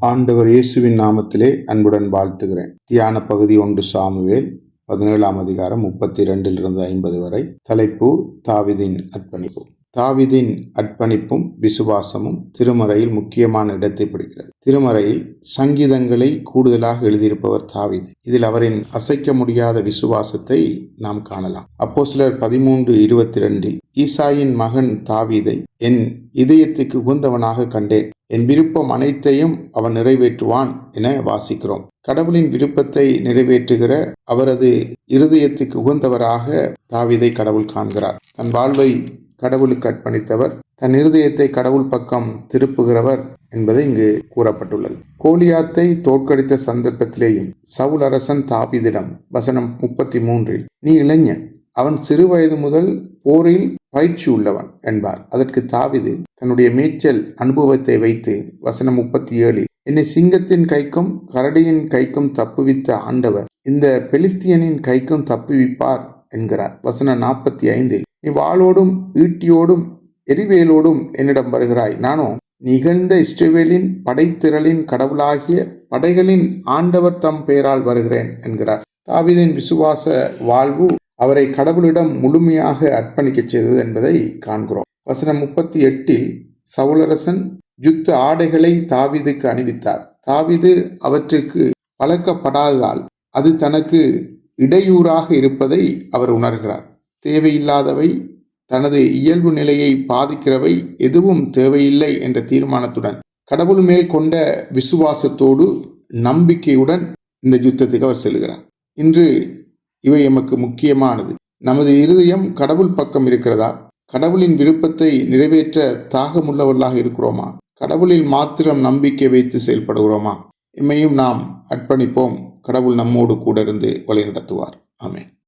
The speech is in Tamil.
ஆண்டவர் இயேசுவின் நாமத்திலே அன்புடன் வாழ்த்துகிறேன். தியான பகுதி ஒன்று சாமுவேல் பதினேழாம் அதிகாரம் முப்பத்தி இரண்டிலிருந்து ஐம்பது வரை. தலைப்பு தாவிதின் அர்ப்பணிப்பு. தாவிதின் அர்ப்பணிப்பும் விசுவாசமும் திருமறையில் முக்கியமான இடத்தை பிடிக்கிறது. திருமறையில் சங்கீதங்களை கூடுதலாக எழுதியிருப்பவர் தாவிது. இதில் அவரின் அசைக்க முடியாத விசுவாசத்தை நாம் காணலாம். அப்போ சிலர் பதிமூன்று இருபத்தி ரெண்டில் ஈசாயின் மகன் தாவீதை என் இதயத்துக்கு உகந்தவனாக கண்டேன். என் விருப்பம் அனைத்தையும் அவன் நிறைவேற்றுவான் என வாசிக்கிறோம். கடவுளின் விருப்பத்தை நிறைவேற்றுகிற அவரது இருதயத்துக்கு உகந்தவராக தாவீதை கடவுள் காண்கிறார். தன் வாழ்வை கடவுளுக்கு அர்ப்பணித்தவர் தன் இருதயத்தை கடவுள் பக்கம் திருப்புகிறவர் என்பது இங்கு கூறப்பட்டுள்ளது. கோலியாத்தை தோற்கடித்த சந்தர்ப்பத்திலேயும் சவுல் அரசன் தாவிதிடம் வசனம் முப்பத்தி மூன்றில் நீ இளைஞன் அவன் சிறு வயது முதல் போரில் பயிற்சி உள்ளவன் என்பார். அதற்கு தாவிது தன்னுடைய மேய்ச்சல் அனுபவத்தை வைத்து வசனம் முப்பத்தி ஏழில் என்னை சிங்கத்தின் கைக்கும் கரடியின் கைக்கும் தப்புவித்த ஆண்டவர் இந்த பெலிஸ்தியனின் கைக்கும் தப்புவிப்பார் என்கிறார். வசனம் நாற்பத்தி ஐந்தில் நீ வாளோடும் ஈட்டியோடும் எரிவேலோடும் என்னிடம் வருகிறாய். நானோ நிகழ்ந்த இஸ்ரேவேலின் படைத்திரளின் கடவுளாகிய படைகளின் ஆண்டவர் தம் பெயரால் வருகிறேன் என்கிறார். தாவிதின் விசுவாச வாழ்வு அவரை கடவுளிடம் முழுமையாக அர்ப்பணிக்கச் செய்தது என்பதை காண்கிறோம். வசனம் முப்பத்தி எட்டில் சவுலரசன் யுத்த ஆடைகளை தாவிதுக்கு அணிவித்தார். தாவிது அவற்றுக்கு பழக்கப்படாததால் அது தனக்கு இடையூறாக இருப்பதை அவர் உணர்கிறார். தேவையில்லாதவை தனது இயல்பு நிலையை பாதிக்கிறவை எதுவும் தேவையில்லை என்ற தீர்மானத்துடன் கடவுள் மேல் கொண்ட விசுவாசத்தோடு நம்பிக்கையுடன் இந்த யுத்தத்துக்கு அவர் செல்கிறார். இன்று இவை எமக்கு முக்கியமானது. நமது இருதயம் கடவுள் பக்கம் இருக்கிறதா? கடவுளின் விருப்பத்தை நிறைவேற்ற தாகமுள்ளவர்களாக இருக்கிறோமா? கடவுளில் மாத்திரம் நம்பிக்கை வைத்து செயல்படுகிறோமா? இம்மையும் நாம் அர்ப்பணிப்போம். கடவுள் நம்மோடு கூட இருந்து வழி நடத்துவார் ஆமேன்.